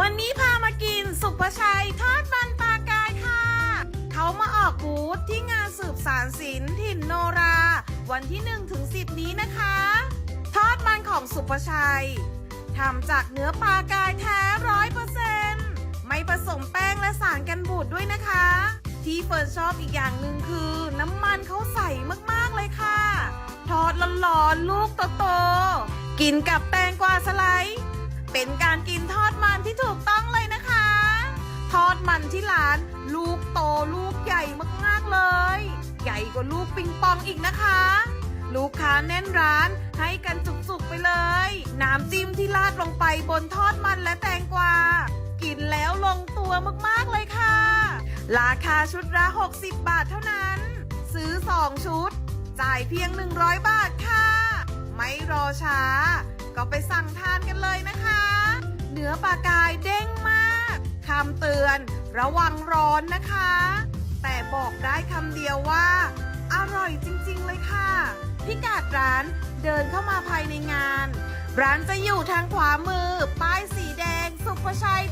วันนี้พามากินสุภชัยทอดมันปลากายค่ะ เขามาออกบูธที่งานสืบสารศิลป์ถิ่นโนรา วันที่1ถึง10 นี้นะคะ ทอดมันของสุภชัยทำจากเนื้อปลากายแท้ร้อยเปอร์เซ็นต์ไม่ผสมแป้งและสารกันบูดด้วยนะคะ ที่เฟิร์นชอบอีกอย่างหนึ่งคือ น้ำมันเขาใสมากๆเลยค่ะ ทอดร้อนๆลูกโตๆกินกับแตงกวาสไลด์ เป็นการกินทอด มันที่ร้าน ลูกโตลูกใหญ่มากๆเลย ใหญ่กว่าลูกปิงปองอีกนะคะ ลูกค้าแน่นร้านให้กันจุกๆไปเลย น้ำจิ้มที่ราดลงไปบนทอดมันและแตงกวากินแล้วลงตัวมากๆเลยค่ะ ราคาชุดละ 60 บาทเท่านั้น ซื้อ 2 ชุด จ่ายเพียง 100 บาทค่ะ ไม่รอช้า ก็ไปสั่งทานกันเลยนะคะ เนื้อปลากายเด้งำเตือน ระวังร้อนนะคะ แต่บอกได้คำเดียวว่า อร่อยจริงๆเลยค่ะ พิกัดร้านเดินเข้ามาภายในงาน ร้านจะอยู่ทางขวามือ ป้ายสีแดง สุภชัยทอดมันปลากาย